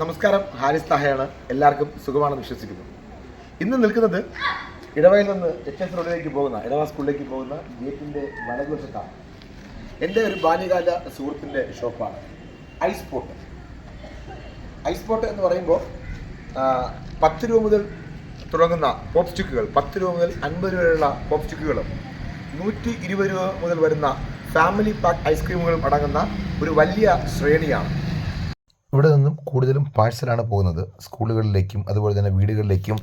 നമസ്കാരം ഹാരിസ് താഹയാണ്. എല്ലാവർക്കും സുഖമാണെന്ന് വിശ്വസിക്കുന്നു. ഇന്ന് നിൽക്കുന്നത് ഇടവയിൽ നിന്ന് എച്ച് എസ് റോഡിലേക്ക് പോകുന്ന ഇടവ സ്കൂളിലേക്ക് പോകുന്ന ഗേറ്റിന്റെ വലകുവശത്താണ് എന്റെ ഒരു ബാല്യകാല സുഹൃത്തിന്റെ ഷോപ്പാണ്. Ice pot. ഐസ് പോട്ട് എന്ന് പറയുമ്പോൾ പത്ത് രൂപ മുതൽ തുടങ്ങുന്ന പോപ്പ് സ്റ്റിക്കുകൾ പത്ത് രൂപ മുതൽ അൻപത് രൂപ വരെയുള്ള പോപ്പ് സ്റ്റിക്കുകളും നൂറ്റി ഇരുപത് രൂപ മുതൽ വരുന്ന ഫാമിലി പാക്ക് ഐസ്ക്രീമുകളും അടങ്ങുന്ന ഒരു വലിയ ശ്രേണിയാണ് ഇവിടെ നിന്നും കൂടുതലും പാഴ്സലാണ് പോകുന്നത്. സ്കൂളുകളിലേക്കും അതുപോലെ തന്നെ വീടുകളിലേക്കും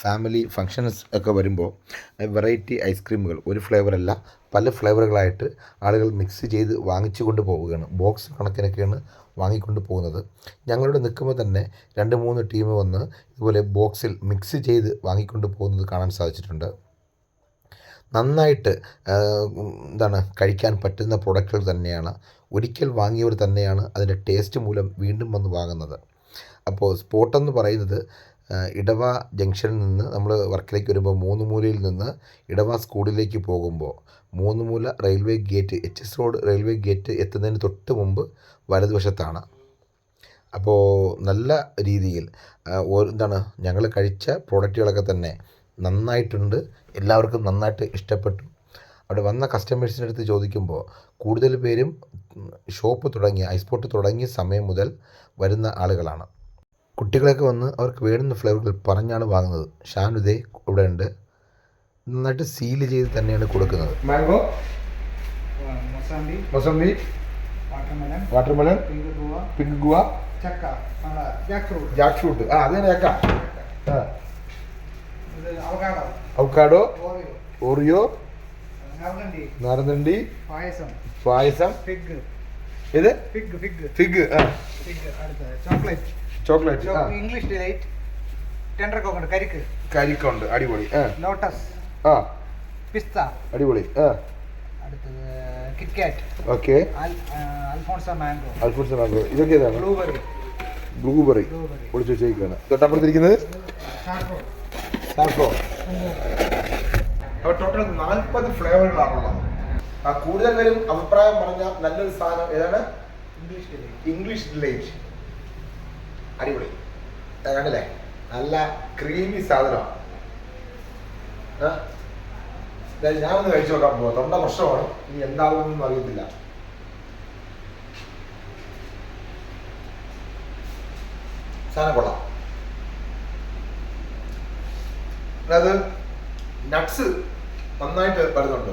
ഫാമിലി ഫങ്ഷൻസ് ഒക്കെ വരുമ്പോൾ വെറൈറ്റി ഐസ്ക്രീമുകൾ ഒരു ഫ്ലേവറല്ല പല ഫ്ലേവറുകളായിട്ട് ആളുകൾ മിക്സ് ചെയ്ത് വാങ്ങിച്ചു കൊണ്ട് പോവുകയാണ്. ബോക്സ് കണക്കിനൊക്കെയാണ് വാങ്ങിക്കൊണ്ട് പോകുന്നത്. ഞങ്ങളിവിടെ നിൽക്കുമ്പോൾ തന്നെ രണ്ട് മൂന്ന് ടീം വന്ന് ഇതുപോലെ ബോക്സിൽ മിക്സ് ചെയ്ത് വാങ്ങിക്കൊണ്ട് പോകുന്നത് കാണാൻ സാധിച്ചിട്ടുണ്ട്. നന്നായിട്ട് എന്താണ് കഴിക്കാൻ പറ്റുന്ന പ്രൊഡക്റ്റുകൾ തന്നെയാണ്. ഒരിക്കൽ വാങ്ങിയവർ തന്നെയാണ് അതിന്റെ ടേസ്റ്റ് മൂലം വീണ്ടും വന്ന് വാങ്ങുന്നത്. അപ്പോൾ സ്പോട്ട് എന്ന് പറയുന്നത് ഇടവ ജംഗ്ഷനിൽ നിന്ന് നമ്മൾ വർക്കിലേക്ക് വരുമ്പോൾ മൂന്ന് മൂലയിൽ നിന്ന് ഇടവ സ്കൂളിലേക്ക് പോകുമ്പോൾ മൂന്ന് മൂല railway gate H S road railway gate എത്തുന്നതിന് തൊട്ട് മുമ്പ് വലതുവശത്താണ്. അപ്പോൾ നല്ല രീതിയിൽ എന്താണ് ഞങ്ങൾ കഴിച്ച പ്രോഡക്റ്റുകളൊക്കെ തന്നെ നന്നായിട്ടുണ്ട്. എല്ലാവർക്കും നന്നായിട്ട് ഇഷ്ടപ്പെട്ടു. അവിടെ വന്ന കസ്റ്റമേഴ്സിന്റെ അടുത്ത് ചോദിക്കുമ്പോൾ കൂടുതൽ പേരും ഷോപ്പ് തുടങ്ങിയ ഐസ്പോട്ട് തുടങ്ങിയ സമയം മുതൽ വരുന്ന ആളുകളാണ്. കുട്ടികളൊക്കെ വന്ന് അവർക്ക് വേണ്ടുന്ന ഫ്ലേവറുകൾ പറഞ്ഞാണ് വാങ്ങുന്നത്. ഷാനുദേ ഇവിടെ ഉണ്ട്. നന്നായിട്ട് സീൽ ചെയ്ത് തന്നെയാണ് കൊടുക്കുന്നത്. മാംഗോ മൊസംബി. വാട്ടർമെലൻ പിങ്ക് ചക്ക. ജാക്ക് ഫ്രൂട്ട് ആ അത് തന്നെ ചക്ക ആ. Avocado Oreo. നാരദണ്ടി പായസം. ഇത് fig. Chocolate. Chocolate English delight. Tender coconut കരിക്ക്. കരിക്കുണ്ട്. അടിപൊളി ലോട്ടസ്. ആ. പിസ്ത. അടിപൊളി ആ. Alphonso mango. Alphonso mango. ഇതൊക്കെ ഏതാണ്? ബ്ലൂബെറി. ബ്ലൂബെറി. ഒളിച്ചു വെച്ചേക്കാണ്. തൊട്ടപ്പുറത്തിരിക്കുന്നത് സാഫോ അപ്പോൾ ടോട്ടൽ നാൽപ്പത് ഫ്ലേവറുകളാണുള്ളത് ആ കൂടുതൽ പേരും അഭിപ്രായം പറഞ്ഞ നല്ലൊരു സാധനം ഏതാണ്? ഇംഗ്ലീഷ് ഡിലൈറ്റ് അടിപൊളി. കണ്ടില്ലേ? നല്ല ക്രീമി സാധനമാണ്. ആ? ദാ ഞാൻ ഒന്ന് കഴിച്ചു നോക്കാൻ പോവാ. തൊണ്ട പ്രശ്നമാണ് ഇനി എന്താകുമെന്നൊന്നും അറിയത്തില്ല. സാധനം കൊള്ളാം. അതായത് നട്ട്സ് നന്നായിട്ട് വരുന്നുണ്ട്.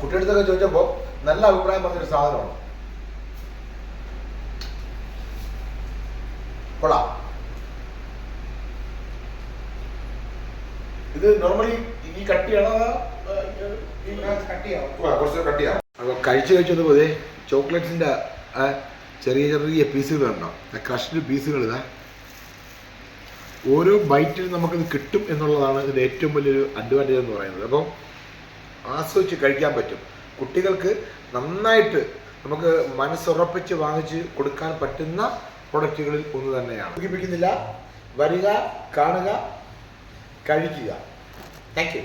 കുട്ടിയെടുത്തൊക്കെ ചോദിച്ചപ്പോൾ നല്ല അഭിപ്രായം പറഞ്ഞൊരു സാധനമാണ്. കൊള്ളാം. ഇത് നോർമലി ഈ കട്ടിയാണോ കട്ടിയാവും കുറച്ച് കട്ടിയാണ് അപ്പോൾ കഴിച്ചു കഴിച്ചത് പോലെ ചോക്ലേറ്റ്സിന്റെ ചെറിയ ചെറിയ പീസുകൾ ഉണ്ടോ ക്രഷ്ഡ് പീസുകൾ ഇതാ. ഓരോ ബൈറ്റിലും നമുക്കത് കിട്ടും എന്നുള്ളതാണ് ഇതിന്റെ ഏറ്റവും വലിയൊരു അഡ്വാന്റേജ് എന്ന് പറയുന്നത്. അപ്പം ആസ്വദിച്ച് കഴിക്കാൻ പറ്റും. കുട്ടികൾക്ക് നന്നായിട്ട് നമുക്ക് മനസ്സുറപ്പിച്ച് വാങ്ങിച്ച് കൊടുക്കാൻ പറ്റുന്ന പ്രൊഡക്റ്റുകളിൽ ഒന്ന് തന്നെയാണ്. സൂചിപ്പിക്കുന്നില്ല വരിക കാണുക കഴിക്കുക. Thank you